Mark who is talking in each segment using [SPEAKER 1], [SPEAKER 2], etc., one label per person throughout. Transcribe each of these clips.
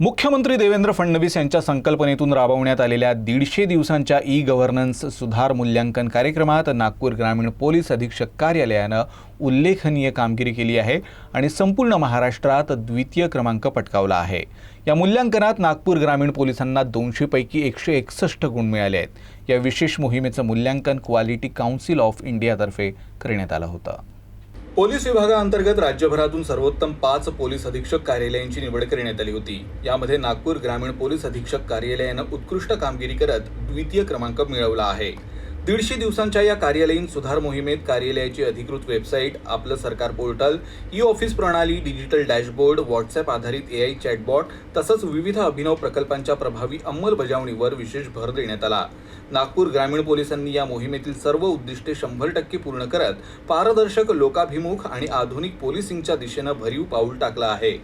[SPEAKER 1] मुख्यमंत्री देवेंद्र फडणवीस यांच्या संकल्पनेतून राबवण्यात आलेल्या दीडशे दिवसांच्या ई गव्हर्नन्स सुधार मूल्यांकन कार्यक्रमात नागपूर ग्रामीण पोलीस अधीक्षक कार्यालयानं उल्लेखनीय कामगिरी केली आहे आणि संपूर्ण महाराष्ट्रात द्वितीय क्रमांक पटकावला आहे. या मूल्यांकनात नागपूर ग्रामीण पोलिसांना दोनशेपैकी एकशे एकसष्ट गुण मिळाले आहेत. या विशेष मोहिमेचं मूल्यांकन क्वालिटी काउन्सिल ऑफ इंडियातर्फे करण्यात आलं होतं. पोलीस विभागाअंतर्गत राज्यभरातून सर्वोत्तम पाच पोलीस अधीक्षक कार्यालयांची निवड करण्यात आली होती. यामध्ये नागपूर ग्रामीण पोलीस अधीक्षक कार्यालयानं उत्कृष्ट कामगिरी करत द्वितीय क्रमांक मिळवला आहे. दीडशे दिवसांच्या या कार्यालयीन सुधार मोहिमेत कार्यालयाची अधिकृत वेबसाईट आपलं सरकार पोर्टल ई ऑफिस प्रणाली डिजिटल डॅशबोर्ड व्हॉट्सअप आधारित ए आय चॅटबॉट तसंच विविध अभिनव प्रकल्पांच्या प्रभावी अंमलबजावणीवर विशेष भर देण्यात आला. नागपूर ग्रामीण पोलिसांनी या मोहिमेतील सर्व उद्दिष्टे शंभर टक्के पूर्ण करत पारदर्शक लोकाभिमुख आणि आधुनिक पोलिसिंगच्या दिशेनं भरीव पाऊल टाकलं आहे.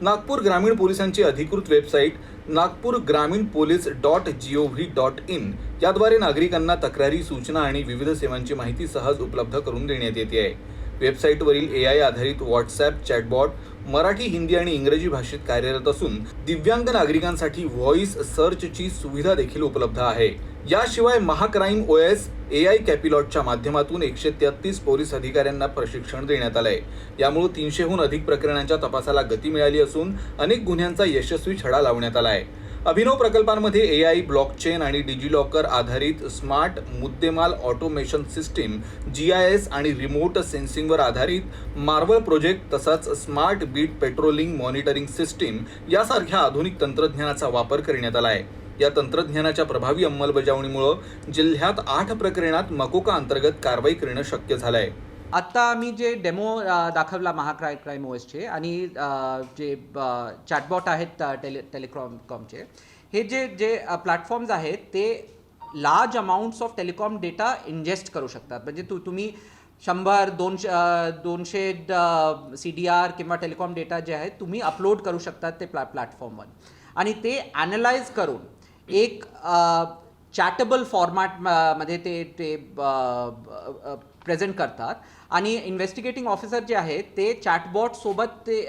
[SPEAKER 1] नागपूर ग्रामीण पोलिसांची अधिकृत वेबसाईट नागपूर ग्रामीण police dot G O V dot in याद्वारे नागरिकांना तक्रारी सूचना आणि विविध सेवांची माहिती सहज उपलब्ध करून देण्यात येते आहे. वेबसाईटवरील ए आय आधारित व्हॉट्सॲप चॅटबॉट मराठी हिंदी आणि इंग्रजी भाषेत कार्यरत असून दिव्यांग नागरिकांसाठी व्हॉइस सर्चची सुविधा देखील उपलब्ध आहे. याशिवाय महाक्राईम ओ एस ए आय कॅपिलॉटच्या माध्यमातून एकशे तेहतीस पोलीस अधिकाऱ्यांना प्रशिक्षण देण्यात आलंय. यामुळे तीनशेहून अधिक प्रकरणांच्या तपासाला गती मिळाली असून अनेक गुन्ह्यांचा यशस्वी छडा लावण्यात आला आहे. अभिनव प्रकल्पांमध्ये ए आय ब्लॉकचेन आणि डिजिलॉकर आधारित स्मार्ट मुद्देमाल automation system G I S आणि रिमोट सेन्सिंगवर आधारित मार्वल प्रोजेक्ट तसंच smart beat patrolling monitoring system यासारख्या आधुनिक तंत्रज्ञानाचा वापर करण्यात आला आहे. या तंत्रज्ञानाच्या प्रभावी अंमलबजावणीमुळं जिल्ह्यात आठ प्रकरणात मकोका अंतर्गत कारवाई करणं शक्य झालं आहे
[SPEAKER 2] आत्ता आम्ही जे डेमो दाखवला महाक्राय क्राईम ओएसचे आणि जे चॅटबॉट आहेत टेले टेलिकॉम कॉमचे हे जे जे प्लॅटफॉर्म्स आहेत ते large amounts of telecom data ingest करू शकतात. म्हणजे तू तुम्ही शंभर दोनशे दोनशे सी डी आर किंवा टेलिकॉम डेटा जे आहेत तुम्ही अपलोड करू शकतात ते प्लॅ प्लॅटफॉर्मवर आणि ते ॲनलाइज करून एक चॅटेबल फॉर्मॅटमध्ये ते ते प्रेझेंट करतात. आणि इन्व्हेस्टिगेटिंग ऑफिसर जे आहेत ते चॅटबॉट सोबत ते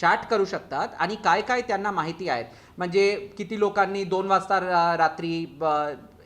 [SPEAKER 2] चॅट करू शकतात. आणि काय काय त्यांना माहिती आहेत. म्हणजे किती लोकांनी दोन वाजता रात्री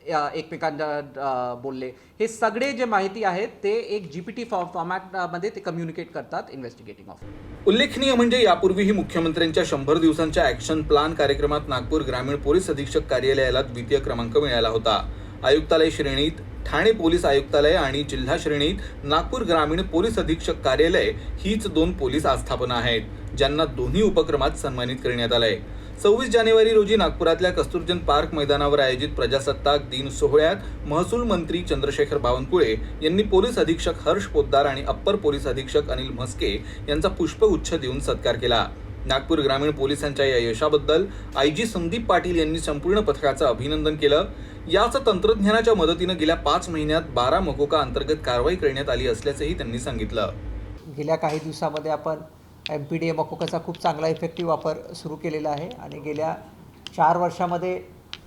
[SPEAKER 2] एकमेकांना बोलले. हे सगळे जे माहिती आहेत ते एक जी पी टी फॉ फॉर्मॅटमध्ये ते कम्युनिकेट करतात इन्व्हेस्टिगेटिंग ऑफिसर
[SPEAKER 1] उल्लेखनीय म्हणजे यापूर्वीही मुख्यमंत्र्यांच्या शंभर दिवसांच्या ॲक्शन प्लान कार्यक्रमात नागपूर ग्रामीण पोलीस अधीक्षक कार्यालयाला द्वितीय क्रमांक मिळाला होता. आयुक्तालय श्रेणीत ठाणे पोलीस आयुक्तालय आणि जिल्हा श्रेणीत नागपूर ग्रामीण पोलीस अधीक्षक कार्यालय हीच दोन पोलीस आस्थापना आहेत ज्यांना दोन्ही उपक्रमात सन्मानित करण्यात आलंय. सव्वीस जानेवारी रोजी नागपुरातल्या कस्तुरजन पार्क मैदानावर आयोजित प्रजासत्ताक दिन सोहळ्यात महसूल मंत्री चंद्रशेखर बावनकुळे यांनी पोलीस अधीक्षक हर्ष पोद्दार आणि अप्पर पोलीस अधीक्षक अनिल म्हस्के यांचा पुष्पगुच्छ देऊन सत्कार केला. नागपूर ग्रामीण पोलिसांच्या या यशाबद्दल आय जी संदीप पाटील यांनी संपूर्ण पथकाचं अभिनंदन केलं. याच तंत्रज्ञानाच्या मदतीनं गेल्या पाच महिन्यात बारा मकोका अंतर्गत कारवाई करण्यात आली असल्याचंही त्यांनी सांगितलं.
[SPEAKER 3] गेल्या काही दिवसामध्ये आपण एम पी डी ए मकोकाचा खूप चांगला इफेक्टिव्ह वापर सुरू केलेला आहे. आणि गेल्या चार वर्षामध्ये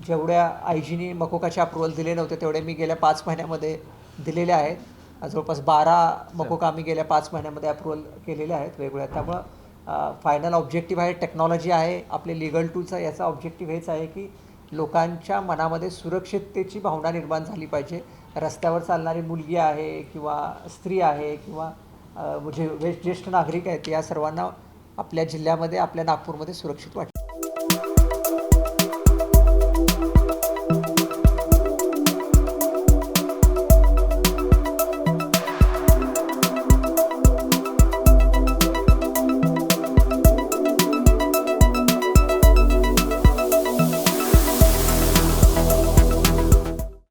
[SPEAKER 3] जेवढ्या आयजीनी मकोकाचे अप्रुव्हल दिले नव्हते तेवढे मी गेल्या पाच महिन्यामध्ये दिलेले आहेत. जवळपास बारा मकोका आम्ही गेल्या पाच महिन्यामध्ये अप्रुव्हल केलेले आहेत वेगवेगळ्या. त्यामुळं फायनल ऑब्जेक्टिव्ह आहे टेक्नॉलॉजी आहे आपले लिगल टूलचा याचा ऑब्जेक्टिव्ह हेच आहे की लोकांच्या मनामध्ये सुरक्षिततेची भावना निर्माण झाली पाहिजे. रस्त्यावर चालणारी मुलगी आहे किंवा स्त्री आहे किंवा जे म्हणजे ज्येष्ठ नागरिक आहेत या सर्वांना आपल्या जिल्ह्यामध्ये आपल्या नागपूरमध्ये सुरक्षित वाटतं.